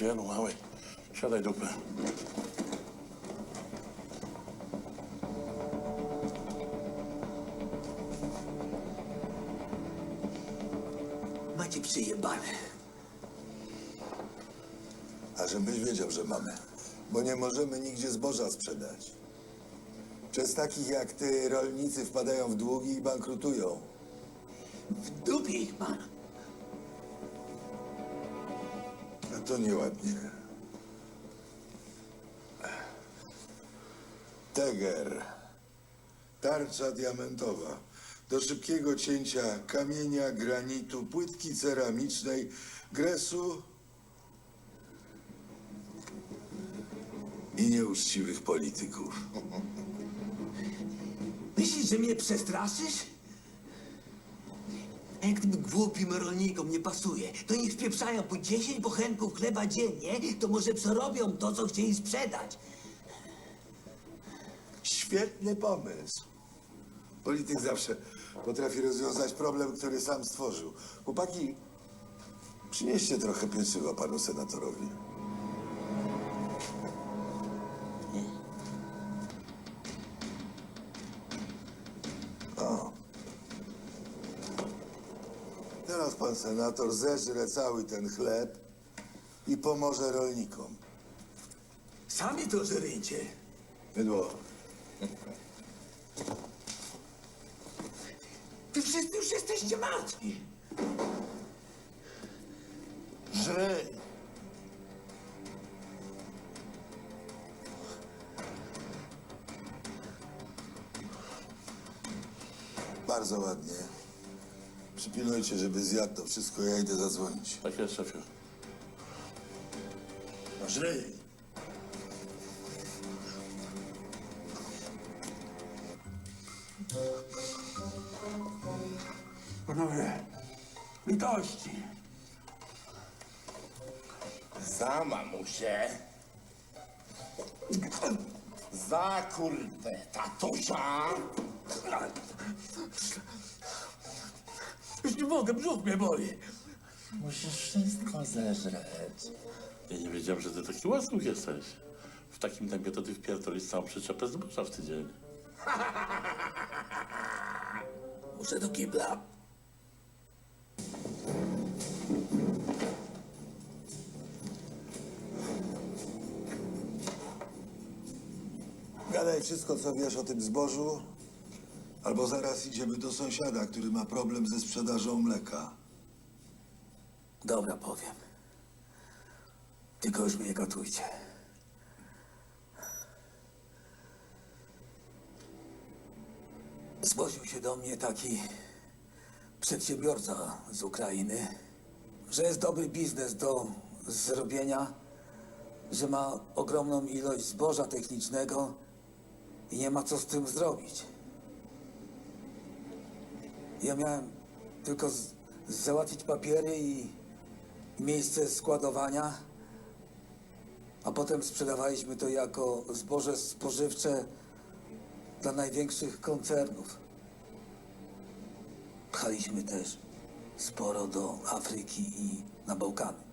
Gdzie no mały? Siadaj dupę. Macie przyjebane. A żebyś wiedział, że mamy. Bo nie możemy nigdzie zboża sprzedać. Przez takich jak ty rolnicy wpadają w długi i bankrutują. W dupie ich pan. To nieładnie. Teger. Tarcza diamentowa. Do szybkiego cięcia kamienia, granitu, płytki ceramicznej, gresu i nieuczciwych polityków. Myślisz, że mnie przestraszysz? Jak tym głupim rolnikom nie pasuje, to niech spieprzają po 10 bochenków chleba dziennie, to może przerobią to, co chcieli sprzedać. Świetny pomysł. Polityk zawsze potrafi rozwiązać problem, który sam stworzył. Chłopaki, przynieście trochę pieczywa panu senatorowi. Teraz pan senator zeżre cały ten chleb i pomoże rolnikom. Sami to żryjcie. Mydło. Wy wszyscy już jesteście martwi. Żrej! Bardzo ładnie. Przypilnujcie, żeby zjadł to wszystko, ja idę zadzwonić. Tak jest, szefie. Żrej! Panowie, litości. Za mamusię. Za kurde tatusia. Już nie mogę, brzuch mnie boli. Musisz wszystko zeżreć. Ja nie wiedziałem, że ty taki łasków jesteś. W takim tempie to ty wpierdolisz całą przyczepę zboża w tydzień. Muszę do kibla. Gadaj wszystko, co wiesz o tym zbożu, albo zaraz idziemy do sąsiada, który ma problem ze sprzedażą mleka. Dobra, powiem. Tylko już mnie gotujcie. Zgłosił się do mnie taki przedsiębiorca z Ukrainy, że jest dobry biznes do zrobienia, że ma ogromną ilość zboża technicznego i nie ma co z tym zrobić. Ja miałem tylko z, załatwić papiery i miejsce składowania, a potem sprzedawaliśmy to jako zboże spożywcze dla największych koncernów. Pchaliśmy też sporo do Afryki i na Bałkany.